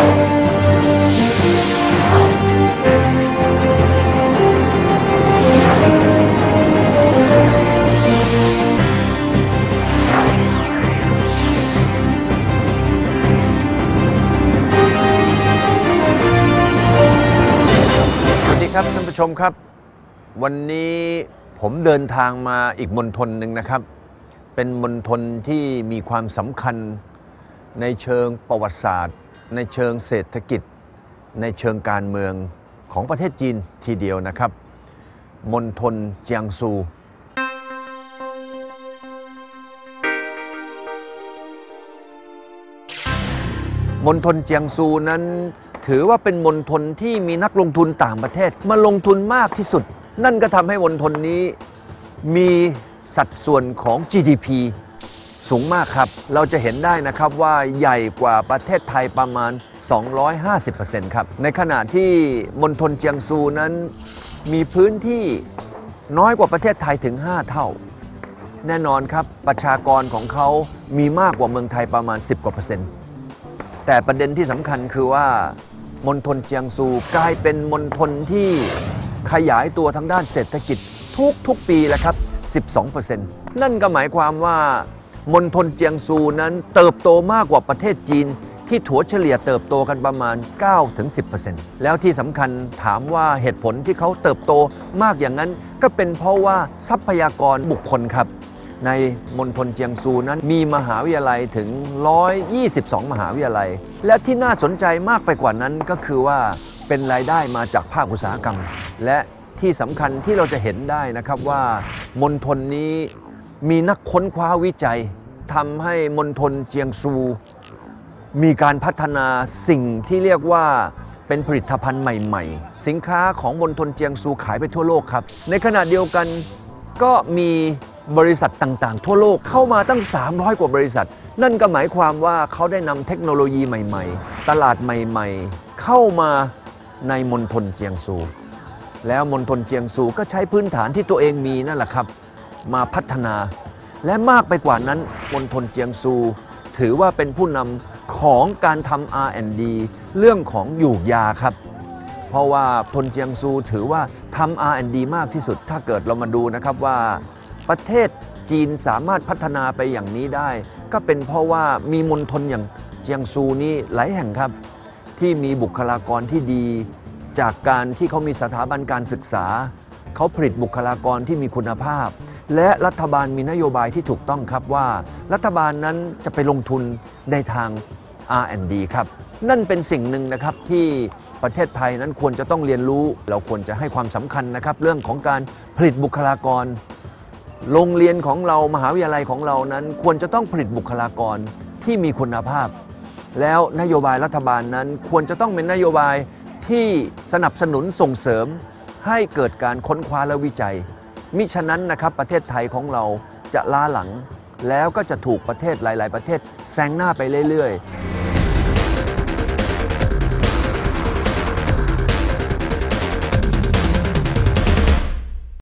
สวัสดีครับท่านผู้ชมครับ วันนี้ผมเดินทางมาอีกมณฑลหนึ่งนะครับ เป็นมณฑลที่มีความสำคัญในเชิงประวัติศาสตร์ ในเชิงเศรษฐกิจ ในเชิงการเมืองของประเทศจีนทีเดียวนะครับมณฑลเจียงซู มณฑลเจียงซูนั้นถือว่าเป็นมณฑลที่มีนักลงทุนต่างประเทศมาลงทุนมากที่สุด นั่นก็ทำให้มณฑลนี้มีสัดส่วนของ GDP สูงมากครับ เราจะเห็นได้นะครับว่าใหญ่กว่าประเทศไทยประมาณ 250%ครับ ในขณะที่มณฑลเจียงซูนั้นมีพื้นที่น้อยกว่าประเทศไทยถึง 5 เท่า แน่นอนครับประชากรของเขามีมากกว่าเมืองไทยประมาณ 10 กว่าเปอร์เซ็นต์ แต่ประเด็นที่สำคัญคือว่ามณฑลเจียงซูกลายเป็นมณฑลที่ขยายตัวทางด้านเศรษฐกิจทุกทุกปีแหละครับ 12%นั่นก็หมายความว่า มณฑลเจียงซูนั้นเติบโตมากกว่าประเทศจีน ที่ถัวเฉลี่ยเติบโตกันประมาณ 9-10%แล้วที่สำคัญถามว่าเหตุผลที่เขาเติบโตมากอย่างนั้น ก็เป็นเพราะว่าทรัพยากรบุคคลครับ ในมณฑลเจียงซูนั้นมีมหาวิทยาลัยถึง 122 มหาวิทยาลัย และที่น่าสนใจมากไปกว่านั้นก็คือว่าเป็นรายได้มาจากภาคอุตสาหกรรม และที่สำคัญที่เราจะเห็นได้นะครับว่ามณฑลนี้ มีนักค้นคว้าวิจัยทำให้มณฑลเจียงซู มีการพัฒนาสิ่งที่เรียกว่าเป็นผลิตภัณฑ์ใหม่ๆ สินค้าของมณฑลเจียงซูขายไปทั่วโลกครับ ในขณะเดียวกันก็มีบริษัทต่างๆ ทั่วโลกเข้ามาตั้ง 300 กว่าบริษัท นั่นก็หมายความว่าเขาได้นำเทคโนโลยีใหม่ๆ ตลาดใหม่ๆ เข้ามาในมณฑลเจียงซู แล้วมณฑลเจียงซูก็ใช้พื้นฐานที่ตัวเองมีนั่นแหละครับ มาพัฒนา และมากไปกว่านั้นมณฑลเจียงซู ถือว่าเป็นผู้นำของการทำ R&D เรื่องของหยูกยาครับ เพราะว่าทนเจียงซูถือว่าทำ R&D มากที่สุด ถ้าเกิดเรามาดูนะครับว่าประเทศจีนสามารถพัฒนาไปอย่างนี้ได้ ก็เป็นเพราะว่ามีมณฑลอย่างเจียงซูนี่หลายแห่งครับ ที่มีบุคลากรที่ดี จากการที่เขามีสถาบันการศึกษา เขาผลิตบุคลากรที่มีคุณภาพ และรัฐบาลมีนโยบายที่ถูกต้องครับว่า รัฐบาลนั้นจะไปลงทุนในทาง R&D ครับ นั่นเป็นสิ่งหนึ่งนะครับที่ประเทศไทยนั้นควรจะต้องเรียนรู้ เราควรจะให้ความสำคัญนะครับ เรื่องของการผลิตบุคลากร โรงเรียนของเรามหาวิทยาลัยของเรานั้น ควรจะต้องผลิตบุคลากรที่มีคุณภาพ แล้วนโยบายรัฐบาลนั้นควรจะต้องเป็นนโยบายที่สนับสนุนส่งเสริมให้เกิดการค้นคว้าและวิจัย มิฉะนั้นนะครับประเทศไทยของเราจะล้าหลัง แล้วก็จะถูกประเทศหลาย ๆ ประเทศแซงหน้าไปเรื่อย ๆ